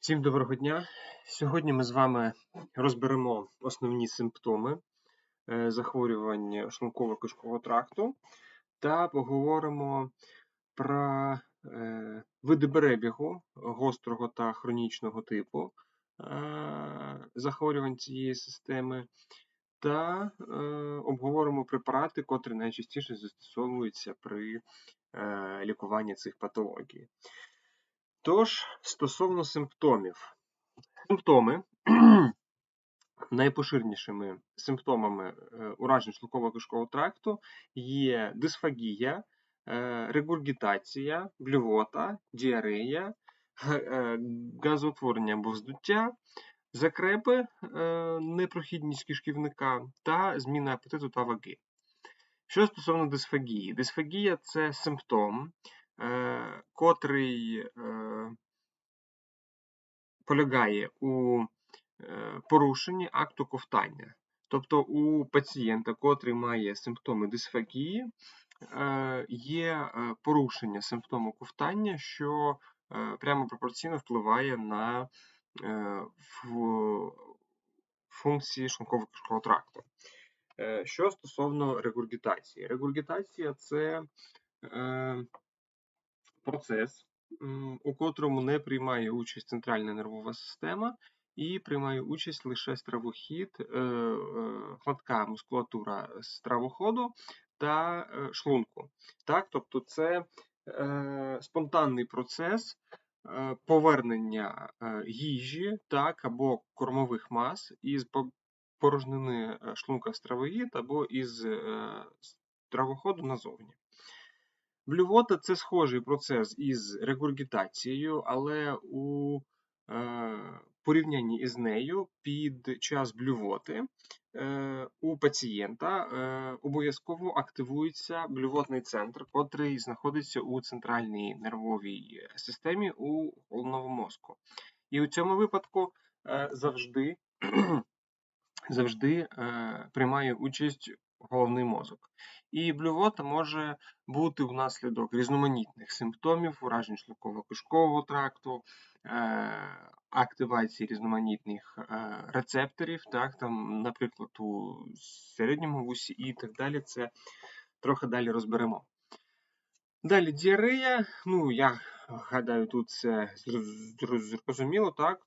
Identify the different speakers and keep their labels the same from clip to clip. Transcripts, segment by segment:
Speaker 1: Всім доброго дня! Сьогодні ми з вами розберемо основні симптоми е, захворювань шлунково-кишкового тракту та поговоримо про е, види перебігу гострого та хронічного типу е, захворювань цієї системи, та обговоримо препарати, котрі найчастіше застосовуються при лікуванні цих патологій. Тож, стосовно симптомів. Симптоми найпоширенішими симптомами е, уражень шлунково кишкового тракту є дисфагія, е, регургітація, блювота, діарея, е, газоутворення або вздуття, закрепи, непрохідність кишківника та зміна апетиту та ваги. Що стосовно дисфагії, дисфагія це симптом, котрий е, полягає у е, порушенні акту ковтання. Тобто у пацієнта, котрий має симптоми дисфагії, є порушення симптому ковтання, що прямо пропорційно впливає на функції шлунково кишкового тракту. Що стосовно регургітації, регургітація це процес, у котрому не приймає участь центральна нервова система і приймає участь лише стравохід, е, е, гладка мускулатура стравоходу та е, шлунку. Так? Тобто це спонтанний процес повернення їжі так, або кормових мас із порожнини шлунка стравоїд або із стравоходу назовні. Блювота це схожий процес із регургітацією, але у е, порівнянні із нею під час блювоти е, у пацієнта е, обов'язково активується блювотний центр, котрий знаходиться у центральній нервовій системі у головному мозку. І у цьому випадку завжди завжди приймає участь головний мозок. І блювота може бути внаслідок різноманітних симптомів, уражень шлунково-кишкового тракту, е, активації різноманітних е, рецепторів, так, там, наприклад, у середньому вусі і так далі. Це трохи далі розберемо. Далі діарея, ну, я гадаю, тут це зрозуміло, так?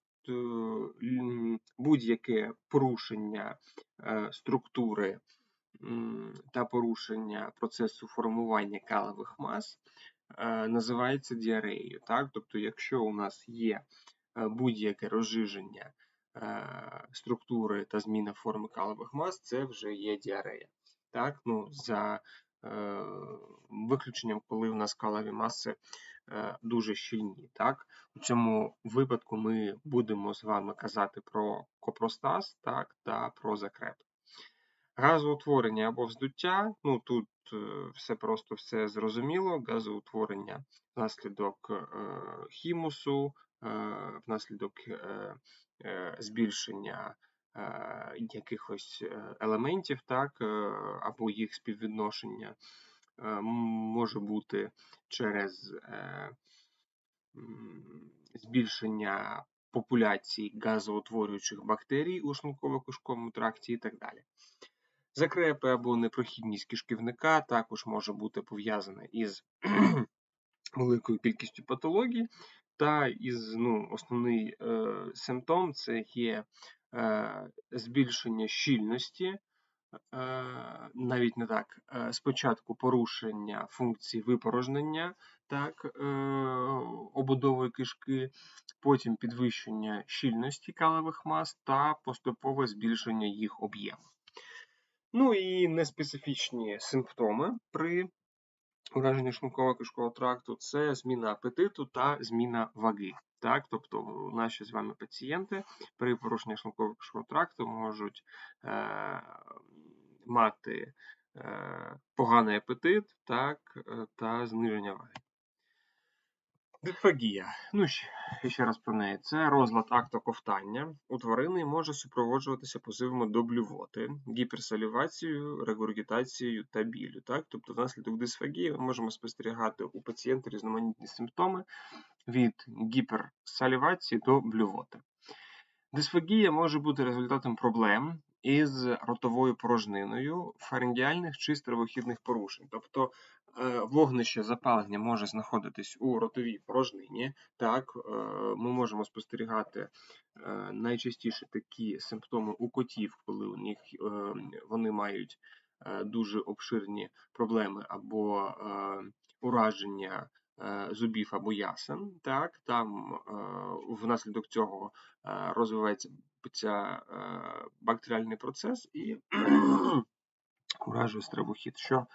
Speaker 1: Будь-яке порушення е, структури та порушення процесу формування калових мас е, називається діареєю. Так? Тобто, якщо у нас є е, будь-яке розжиження е, структури та зміна форми калових мас, це вже є діарея. Так? Ну, За виключенням, коли у нас калові маси дуже щільні. Так? У цьому випадку ми будемо з вами казати про копростаз так, та про закреп. Газоутворення або вздуття. Ну тут е, все просто все зрозуміло. Газоутворення внаслідок е, хімусу, е, внаслідок збільшення якихось елементів, так, або їх співвідношення може бути через збільшення популяції газоутворюючих бактерій у шлунково-кишковому тракті і так далі. Закрепи або непрохідність кишківника також може бути пов'язана із великою кількістю патологій, та із ну, основний е, симптом це є е, збільшення щільності, е, навіть не так, е, спочатку порушення функції випорожнення так, е, обудової кишки, потім підвищення щільності калових мас та поступове збільшення їх об'єму. Ну і неспецифічні симптоми при ураженні шлунково кишкового тракту це зміна апетиту та зміна ваги. Так, Тобто наші з вами пацієнти при порушенні шлунково кишкового тракту можуть е, мати е, поганий апетит так, е, та зниження ваги. Дисфагія. Ну, ще раз про неї. Це розлад акту ковтання. У тварини може супроводжуватися позивами до блювоти, гіперсалівацією, регургітацією та білю. Так? Тобто, внаслідок дисфагії ми можемо спостерігати у пацієнта різноманітні симптоми, від гіперсалівації до блювоти. Дисфагія може бути результатом проблем із ротовою порожниною фарингіальних чи стравохідних порушень. Тобто е, вогнище запалення може знаходитись у ротовій порожнині. Так, е, Ми можемо спостерігати е, найчастіше такі симптоми у котів, коли у них вони мають дуже обширні проблеми або ураження зубів або ясен. Так, Там внаслідок цього розвивається бактеріальний процес і уражує стравохід, що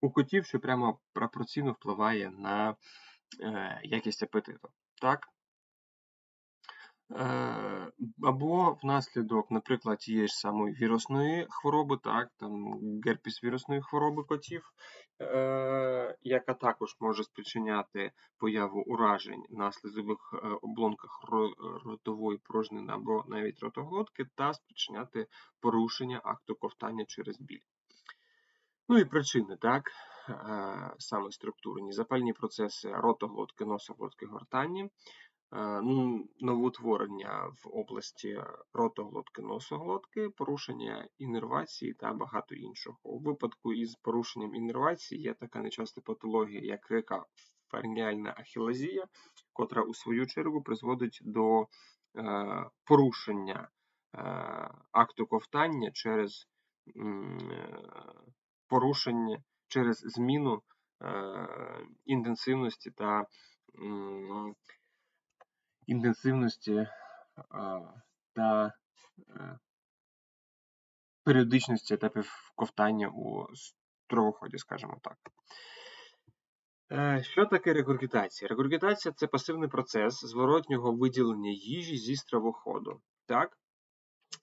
Speaker 1: у котів, що прямо пропорційно впливає на е, якість апетиту. Так? Е, або внаслідок, наприклад, тієї ж самої вірусної хвороби, так, там герпіс вірусної хвороби котів, е, яка також може спричиняти появу уражень на слизових е, облонках ротової порожнини або навіть ротоглотки, та спричиняти порушення акту ковтання через біль. Ну і причини, так, саме структурні, запальні процеси ротоглотки, носоглотки, гортані, Е, ну, новоутворення в області ротоглотки, носоглотки, порушення інервації та багато іншого. У випадку із порушенням інервації є така нечаста патологія, як рика фарніальна ахілазія, котра у свою чергу призводить до е, порушення е, акту ковтання через порушення через зміну інтенсивності та інтенсивності та е, періодичності етапів ковтання у стровоході, скажімо так. Е, що таке регургітація? Регургітація це пасивний процес зворотнього виділення їжі зі стравоходу. Так?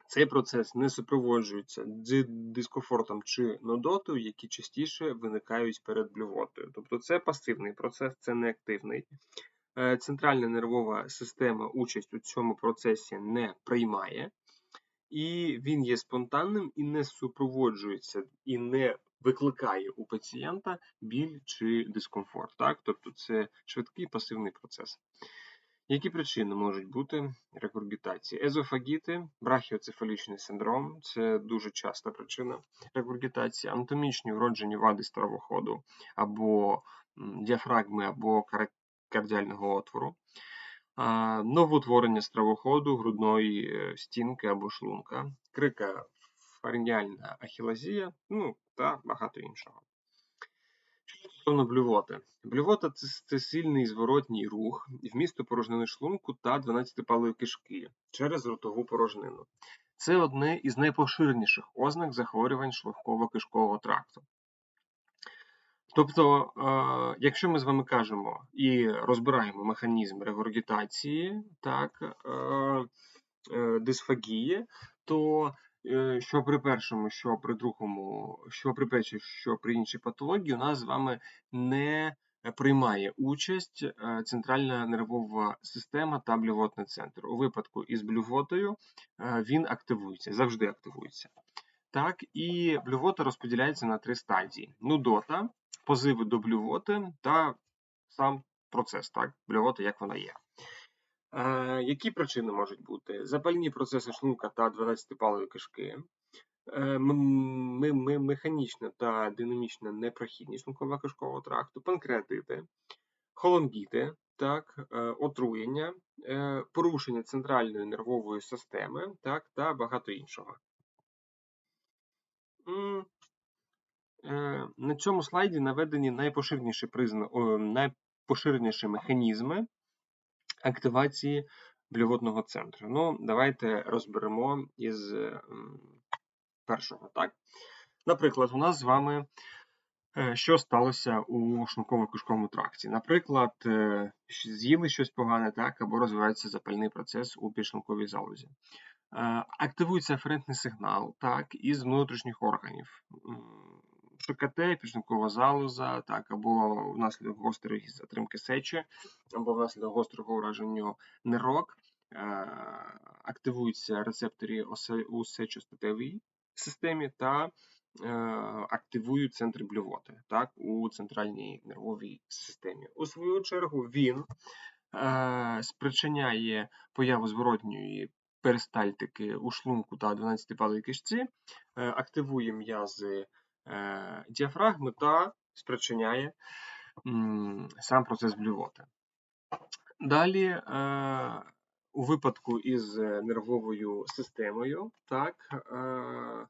Speaker 1: Цей процес не супроводжується дискомфортом чи нудотою, які частіше виникають перед блювотою. Тобто це пасивний процес, це не активний. Е, центральна нервова система участь у цьому процесі не приймає, і він є спонтанним і не супроводжується, і не викликає у пацієнта біль чи дискомфорт. Так? Тобто це швидкий пасивний процес. Які причини можуть бути регургітації? Езофагіти, брахіоцефалічний синдром це дуже часта причина регургітації, анатомічні вроджені вади стравоходу або діафрагми, або кардіального отвору, новоутворення стравоходу, грудної е, стінки або шлунка, крика фарінгіальна ахілазія, ну та багато іншого. Що стосовно блювоти. Блювота це сильний зворотній рух вмісту порожнини шлунку та 12-палої кишки через ротову порожнину. Це одне із найпоширеніших ознак захворювань шлунково-кишкового тракту. Тобто, е, якщо ми з вами кажемо і розбираємо механізм регургітації, так, е, е, дисфагії, то що при першому, що при другому, що при першій, що при іншій патології, у нас з вами не приймає участь центральна нервова система та блювотний центр. У випадку із блювотою він активується, завжди активується. Так, і блювота розподіляється на три стадії: нудота позиви до блювоти та сам процес, так, блювота, як вона є. Е, Які причини можуть бути? Запальні процеси шлунка та 12-палої кишки, е, механічна та динамічна непрохідність шлунково кишкового тракту, панкреатити, холонгіти, так, е, отруєння, е, порушення центральної нервової системи так, та багато іншого. На цьому слайді наведені найпоширеніші призна... найпоширеніші механізми активації блювотного центру. Ну, Давайте розберемо із першого. Так? Наприклад, у нас з вами е, що сталося у шлунково-кишковому тракті. Наприклад, е, з'їли щось погане, так, або розвивається запальний процес у підшлунковій залозі. Активується аферентний сигнал так, із внутрішніх органів. ШКТ, підшлункова залоза, так, або внаслідок гострої затримки сечі, або внаслідок гострого ураження нирок, е, активуються рецептори у сечостатевій системі та е, активують центри блювоти так, у центральній нервовій системі. У свою чергу, він е, спричиняє появу зворотньої перистальтики у шлунку та 12-палій кишці, активує м'язи діафрагми та спричиняє сам процес блювоти. Далі, е, у випадку із нервовою системою, так, е,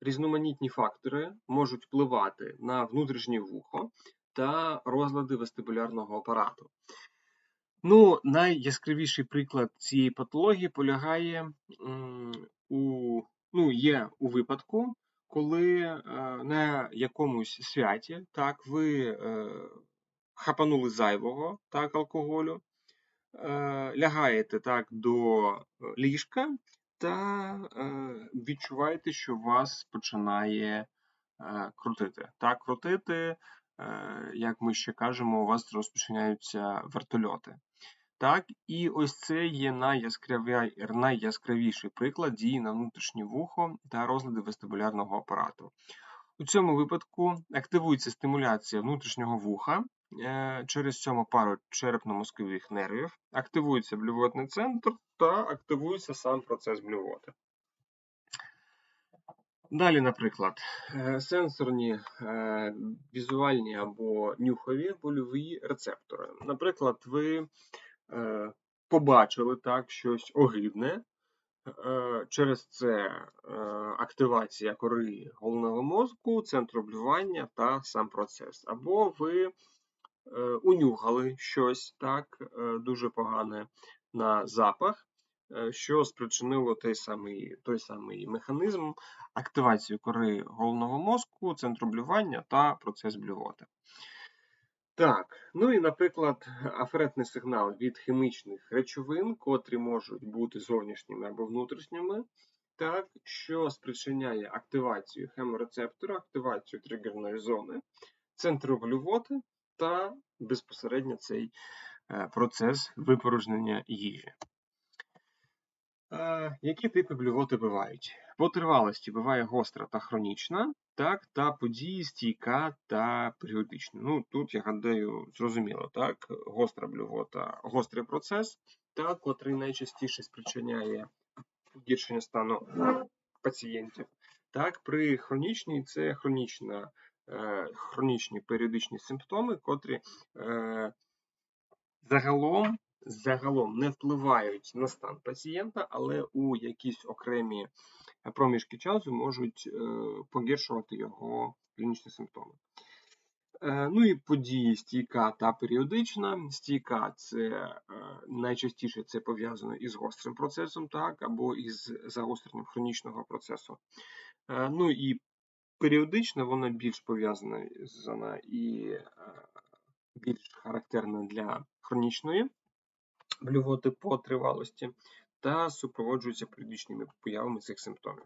Speaker 1: різноманітні фактори можуть впливати на внутрішнє вухо та розлади вестибулярного апарату. Ну, найяскравіший приклад цієї патології полягає у, ну, є у випадку, коли е, на якомусь святі так, ви е, хапанули зайвого так, алкоголю, е, лягаєте так до ліжка та е, відчуваєте, що вас починає е, крутити. Так, крутити, е, як ми ще кажемо, у вас розпочинаються вертольоти. Так, і ось це є найяскраві- найяскравіший приклад дії на внутрішнє вухо та розлади вестибулярного апарату. У цьому випадку активується стимуляція внутрішнього вуха е, через сьому пару черепно-мозкових нервів, активується блювотний центр та активується сам процес блювоти. Далі, наприклад, е, сенсорні, е, візуальні або нюхові больові рецептори. Наприклад, ви побачили так щось огидне, е, через це е, активація кори головного мозку, центру блювання та сам процес. Або ви е, унюхали щось так, е, дуже погане на запах, е, що спричинило той самий, той самий механізм активацію кори головного мозку, центру блювання та процес блювоти. Так, ну і, наприклад, аферетний сигнал від хімічних речовин, котрі можуть бути зовнішніми або внутрішніми, так, що спричиняє активацію хеморецептора, активацію тригерної зони, центру блювоти та безпосередньо цей е, процес випорожнення їжі. Е, Які типи блювоти бувають? По тривалості буває гостра та хронічна, так, та події стійка та періодична. Ну, тут, я гадаю, зрозуміло, так, гостра блювота, гострий процес, так, котрий найчастіше спричиняє погіршення стану пацієнтів. Так, при хронічній це хронічна, е, хронічні періодичні симптоми, котрі е, загалом загалом не впливають на стан пацієнта, але у якісь окремі проміжки часу можуть е, погіршувати його клінічні симптоми. Е, Ну і події стійка та періодична. Стійка це е, найчастіше це пов'язано із гострим процесом, так, або із загостренням хронічного процесу. Ну і періодична, вона більш пов'язана і більш характерна для хронічної блювоти по тривалості та супроводжуються періодичними появами цих симптомів.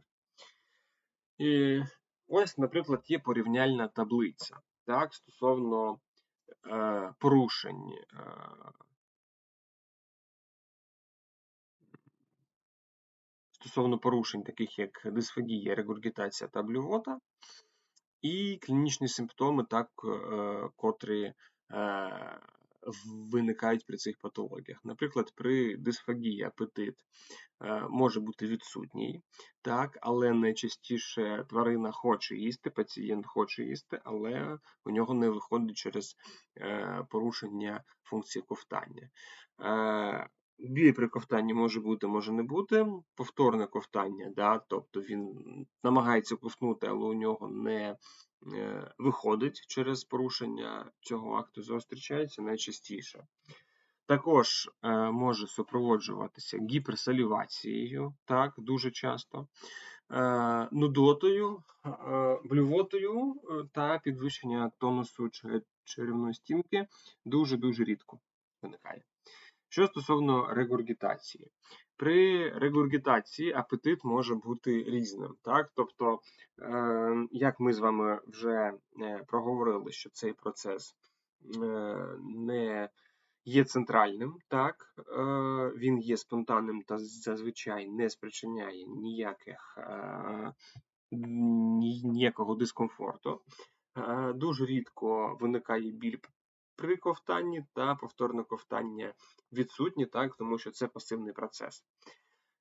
Speaker 1: І ось, наприклад, є порівняльна таблиця так, стосовно е, порушень. Е, Стосовно порушень, таких як дисфагія, регургітація та блювота, і клінічні симптоми, так, е, котрі е, виникають при цих патологіях. Наприклад, при дисфагії апетит е, може бути відсутній, так, але найчастіше тварина хоче їсти, пацієнт хоче їсти, але у нього не виходить через е, порушення функції ковтання. Біль при ковтанні може бути, може не бути. Повторне ковтання, да, тобто він намагається ковтнути, але у нього не Е, виходить через порушення цього акту, зустрічається найчастіше. Також е, може супроводжуватися гіперсалівацією, так, дуже часто, е, нудотою, блювотою та підвищення тонусу черевної стінки дуже-дуже рідко виникає. Що стосовно регургітації, при регургітації апетит може бути різним. Так? Тобто, е, як ми з вами вже е, проговорили, що цей процес е, не є центральним, так, е, він є спонтанним та зазвичай не спричиняє ніяких, ніякого дискомфорту. Дуже рідко виникає біль при ковтанні та повторне ковтання відсутні, так, тому що це пасивний процес.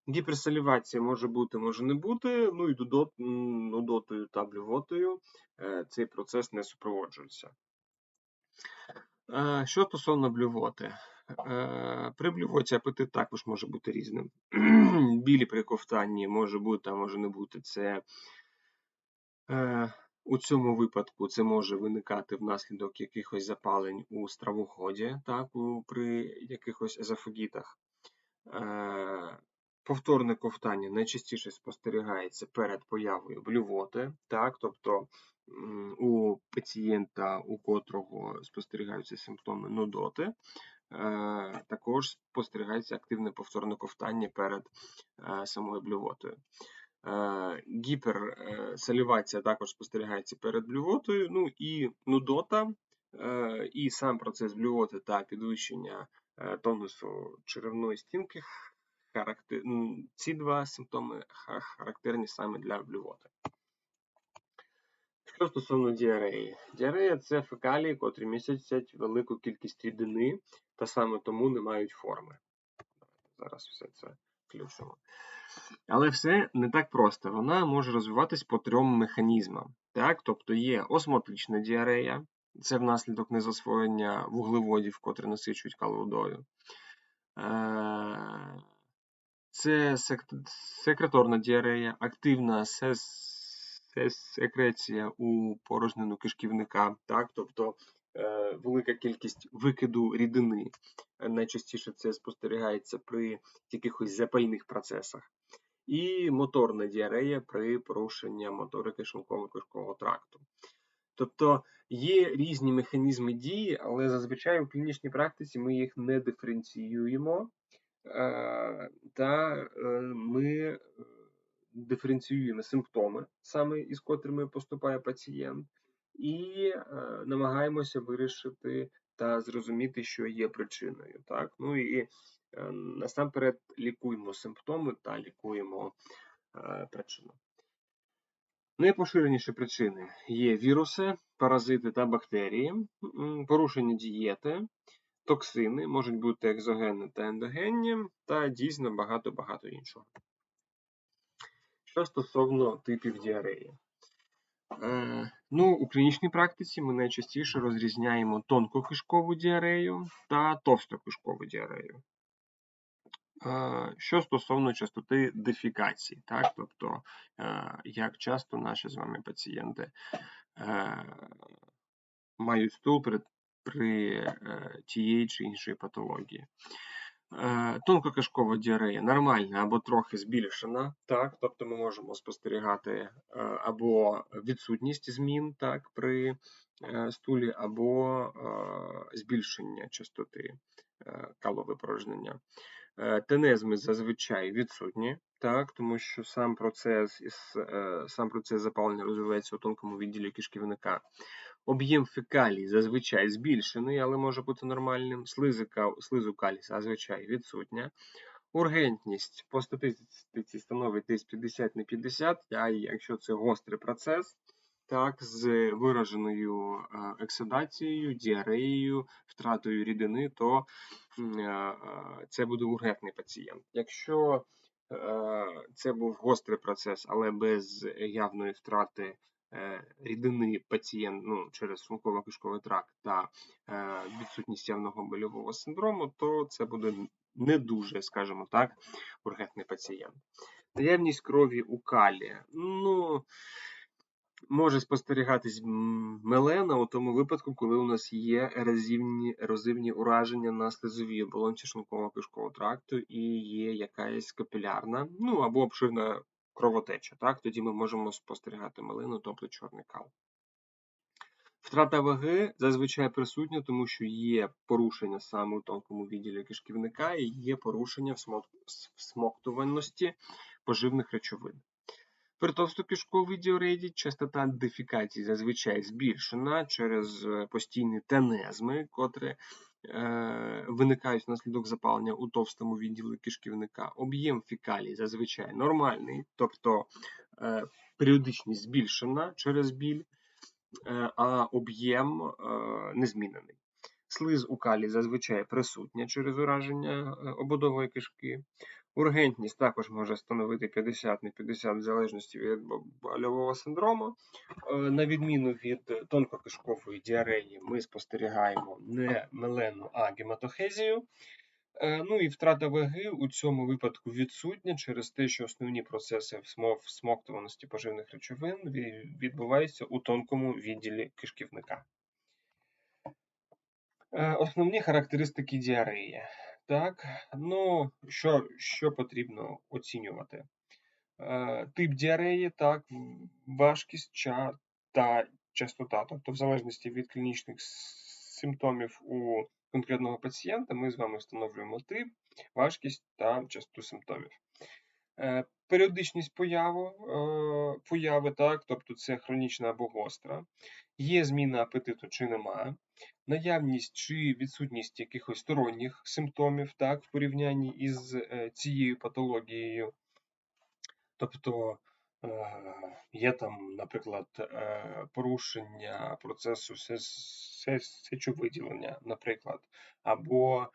Speaker 1: Гіперсалівація може бути, може не бути, ну і нудотою та блювотою е, цей процес не супроводжується. Е, Що стосовно блювоти. Е, При блювоті апетит також може бути різним. Білі при ковтанні може бути, а може не бути. Це у цьому випадку це може виникати внаслідок якихось запалень у стравоході, так, при якихось езофагітах. Е, Повторне ковтання найчастіше спостерігається перед появою блювоти, так, тобто у пацієнта, у котрого спостерігаються симптоми нудоти, е, також спостерігається активне повторне ковтання перед е, самою блювотою. Е, Гіперсалівація також спостерігається перед блювотою, ну і нудота, е, і сам процес блювоти та підвищення е, тонусу черевної стінки характер... ці два симптоми характерні саме для блювоти. Що стосовно діареї. Діарея це фекалії, котрі містять велику кількість рідини та саме тому не мають форми. Зараз все це включимо. Але все не так просто. Вона може розвиватись по трьом механізмам. Так? Тобто є осмотична діарея, це внаслідок незасвоєння вуглеводів, котрі насичують каловодою. Е, Це секреторна діарея, активна секреція у порожнину кишківника, так? тобто велика кількість викиду рідини. Е, Найчастіше це спостерігається при якихось запальних процесах. І моторна діарея при порушенні моторики шлунково-кишкового тракту. Тобто є різні механізми дії, але зазвичай у клінічній практиці ми їх не диференціюємо, е, та е, ми е, диференціюємо симптоми, саме із котрими поступає пацієнт, і е, намагаємося вирішити та зрозуміти, що є причиною. Так? Ну і е, насамперед лікуємо симптоми та лікуємо е, причину. Найпоширеніші причини є віруси, паразити та бактерії, порушення дієти, токсини, можуть бути екзогенні та ендогенні, та дійсно багато-багато іншого. Що стосовно типів діареї. Е, ну, у клінічній практиці ми найчастіше розрізняємо тонкокишкову діарею та товстокишкову діарею. Е, Що стосовно частоти дефікації, так? тобто, е, як часто наші з вами пацієнти мають стул при, при тієї чи іншої патології. Е, Тонкокишкова діарея нормальна або трохи збільшена, так, тобто ми можемо спостерігати е, або відсутність змін так, при е, стулі, або збільшення частоти каловипорожнення. Тенезми зазвичай відсутні, так, тому що сам процес, сам процес запалення розвивається у тонкому відділі кишківника. Об'єм фекалій зазвичай збільшений, але може бути нормальним. Слизика, слизу калій зазвичай відсутня. Ургентність по статистиці становить десь 50 на 50, а якщо це гострий процес, так, з вираженою е, діареєю, втратою рідини, то е, е, це буде ургентний пацієнт. Якщо е, це був гострий процес, але без явної втрати рідини пацієнт ну, через шлунково-кишковий тракт та е, відсутність явного больового синдрому, то це буде не дуже, скажімо так, ургентний пацієнт. Наявність крові у калі. Ну, може спостерігатись мелена у тому випадку, коли у нас є ерозивні, ерозивні ураження на слизовій оболонці шлунково-кишкового тракту і є якась капілярна, ну або обширна кровотеча. Так? Тоді ми можемо спостерігати мелину, тобто чорний кал. Втрата ваги зазвичай присутня, тому що є порушення саме у тонкому відділі кишківника і є порушення всмоктуваності поживних речовин. При товстокишковій діореді частота дефікації зазвичай збільшена через е, постійні тенезми, котрі виникають внаслідок запалення у товстому відділі кишківника. Об'єм фекалій зазвичай нормальний, тобто е, періодичність збільшена через біль, е, а об'єм е, незмінений. Слиз у калі зазвичай присутня через ураження е, ободової кишки. Ургентність також може становити 50 на 50 в залежності від больового синдрому. Е, На відміну від тонкокишкової діареї, ми спостерігаємо не мелену, а гематохезію. Е, Ну і втрата ваги у цьому випадку відсутня через те, що основні процеси всмо- всмоктуваності поживних речовин відбуваються у тонкому відділі кишківника. Е, Основні характеристики діареї. Так, ну що, що потрібно оцінювати? Е, Тип діареї, так, важкість ча та частота. Тобто, в залежності від клінічних симптомів у конкретного пацієнта, ми з вами встановлюємо тип, важкість та частоту симптомів. Е, Періодичність появу, е, появи, так, тобто це хронічна або гостра. Є зміна апетиту чи немає, наявність чи відсутність якихось сторонніх симптомів так, в порівнянні із е, цією патологією. Тобто е, є там, наприклад, е, порушення процесу се- се- сечовиділення, наприклад, або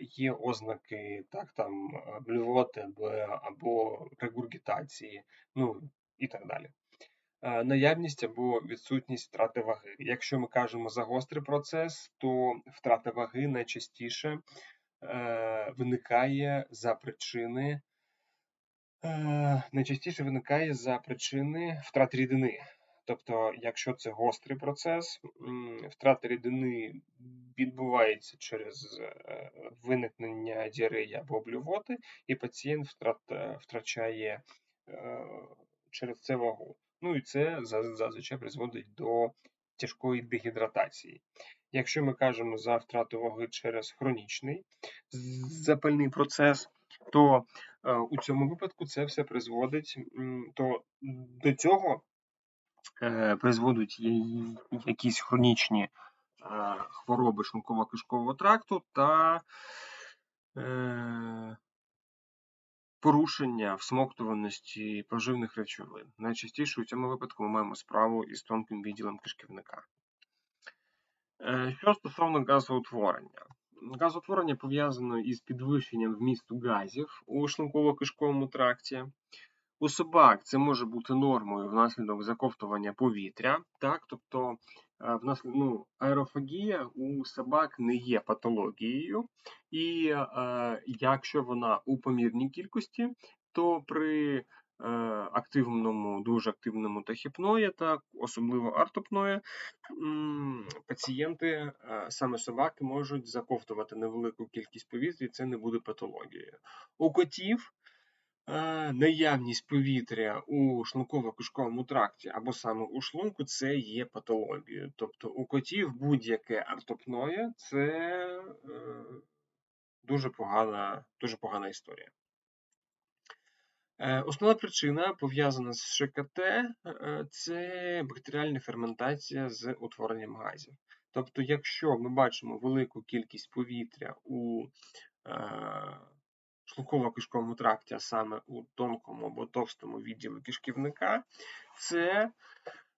Speaker 1: є ознаки так, там, блювоти або регургітації, ну і так далі. Наявність або відсутність втрати ваги. Якщо ми кажемо за гострий процес, то втрата ваги найчастіше е, виникає за причини Е, найчастіше виникає за причини втрати рідини. Тобто, якщо це гострий процес, втрата рідини відбувається через е, виникнення діареї або блювоти, і пацієнт втрат- втрачає через це вагу. Ну і це зазвичай призводить до тяжкої дегідратації. Якщо ми кажемо за втрату ваги через хронічний запальний процес, то е, у цьому випадку це все призводить то до цього е, призводять я- якісь хронічні е, хвороби шлунково-кишкового тракту та порушення всмоктуваності поживних речовин. Найчастіше у цьому випадку ми маємо справу із тонким відділом кишківника. Е, Що стосовно газоутворення. Газоутворення пов'язано із підвищенням вмісту газів у шлунково-кишковому тракті. У собак це може бути нормою внаслідок заковтування повітря, так, тобто е, внаслідок, ну, аерофагія у собак не є патологією, і е, якщо вона у помірній кількості, то при е, активному, дуже активному тахіпної, так, особливо артопної, пацієнти, е, саме собаки, можуть заковтувати невелику кількість повітря, і це не буде патологією. У котів наявність повітря у шлунково-кишковому тракті або саме у шлунку це є патологією. Тобто у котів будь-яке артопноє це е, дуже погана, дуже погана історія. Е, Основна причина пов'язана з ШКТ е, це бактеріальна ферментація з утворенням газів. Тобто, якщо ми бачимо велику кількість повітря у шлунково-кишковому тракті, а саме у тонкому або товстому відділі кишківника, це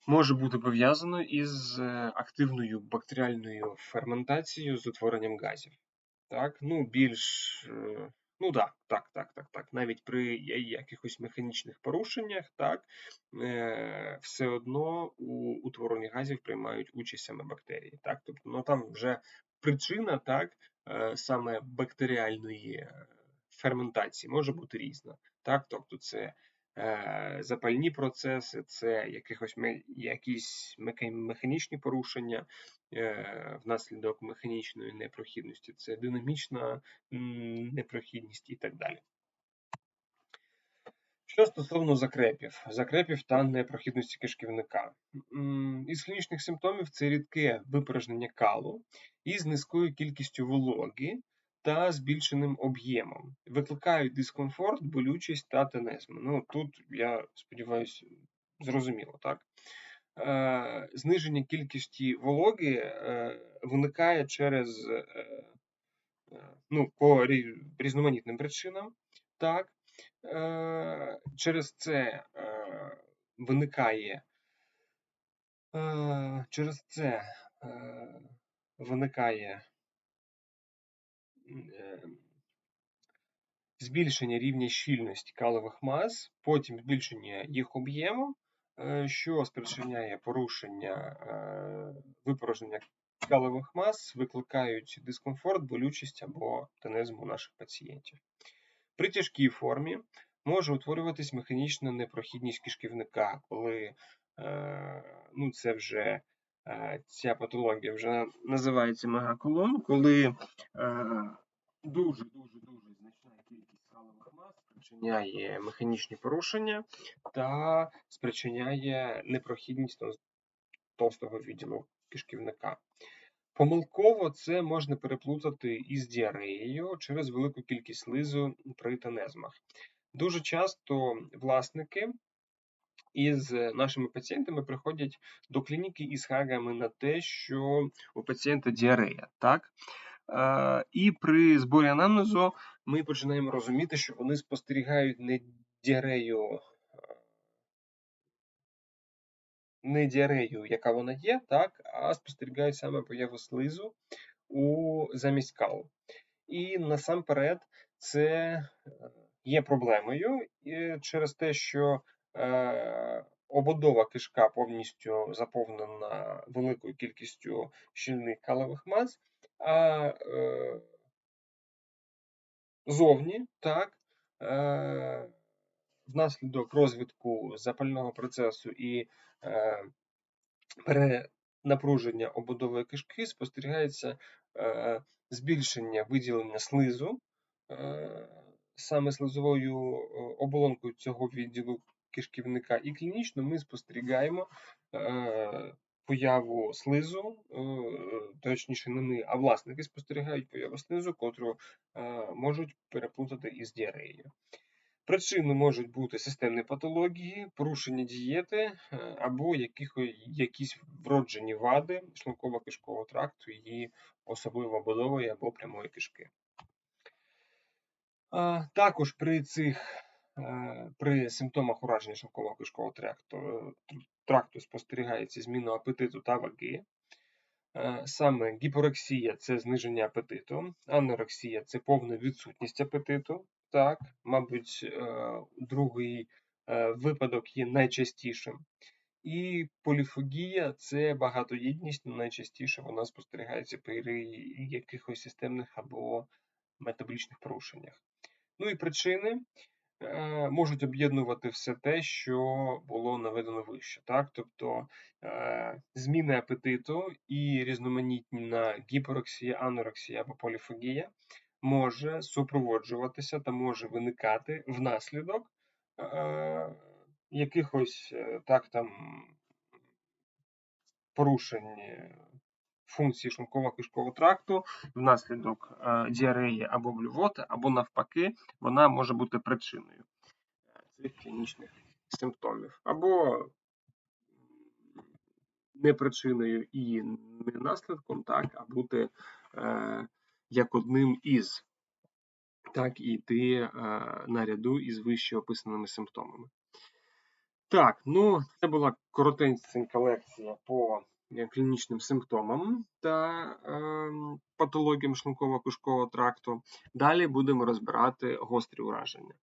Speaker 1: може бути пов'язано із е, активною бактеріальною ферментацією з утворенням газів. Так, ну більш е, Ну так, так, так, так, так. Навіть при якихось механічних порушеннях, так, е, все одно у утворенні газів приймають участь саме бактерії. Так? Тобто, ну, там вже причина так, е, саме бактеріальної ферментації може бути різна. Так? Тобто це е, запальні процеси, це якихось, якісь механічні порушення е, внаслідок механічної непрохідності, це динамічна непрохідність і так далі. Що стосовно закрепів, закрепів та непрохідності кишківника. Із клінічних симптомів це рідке випорожнення калу із низькою кількістю вологи та збільшеним об'ємом. Викликають дискомфорт, болючість та тенезми. Ну, тут, я сподіваюся, зрозуміло, так? е, зниження кількості вологи е, виникає через е, е, ну, по різноманітним причинам. Так? Е, Через це е, виникає е, через це е, виникає збільшення рівня щільності калових мас, потім збільшення їх об'єму, е, що спричиняє порушення е, випорожнення калових мас, викликають дискомфорт, болючість або тенезм у наших пацієнтів. При тяжкій формі може утворюватись механічна непрохідність кишківника, коли е, ну, це вже ця патологія вже називається мегаколон, коли е, дуже дуже дуже значна кількість калових мас спричиняє механічні порушення та спричиняє непрохідність товс- товстого відділу кишківника. Помилково це можна переплутати із діареєю через велику кількість слизу при тенезмах. Дуже часто власники із нашими пацієнтами приходять до клініки із скаргами на те, що у пацієнта діарея. Так? Е, І при зборі анамнезу ми починаємо розуміти, що вони спостерігають не діарею, не діарею, яка вона є, так, а спостерігають саме появу слизу у замість калу. І насамперед це е, є проблемою через те, що е, ободова кишка повністю заповнена великою кількістю щільних калових мас, а е, зовні так, е, внаслідок розвитку запального процесу і е, перенапруження ободової кишки спостерігається е, збільшення виділення слизу е, саме слизовою е, оболонкою цього відділу кишківника, і клінічно ми спостерігаємо е, появу слизу, е, точніше не ми, а власники спостерігають появу слизу, котру е, можуть переплутати із діареєю. Причини можуть бути системні патології, порушення дієти або якісь вроджені вади шлунково-кишкового тракту і особливо будової або прямої кишки. Також при цих при симптомах ураження шлунково-кишкового тракту, е, тракту спостерігається зміна апетиту та ваги. Е, Саме гіпорексія це зниження апетиту, анорексія це повна відсутність апетиту. Так, мабуть, е, другий е, випадок є найчастішим. І поліфагія це багатоїдність, ну, найчастіше вона спостерігається при якихось системних або метаболічних порушеннях. Ну і причини е, можуть об'єднувати все те, що було наведено вище. Так? Тобто е, зміни апетиту і різноманітна гіпорексія, анорексія або поліфагія може супроводжуватися та може виникати внаслідок е, якихось е, так там порушень е, функції шлунково-кишкового тракту внаслідок е, діареї або блювоти, або навпаки, вона може бути причиною е, цих клінічних симптомів, або не причиною і не наслідком, так, а бути е, як одним із, так, і йти е, наряду із вище описаними симптомами. Так, ну це була коротенька лекція по клінічним симптомам та е, патологіям шлунково-кишкового тракту. Далі будемо розбирати гострі ураження.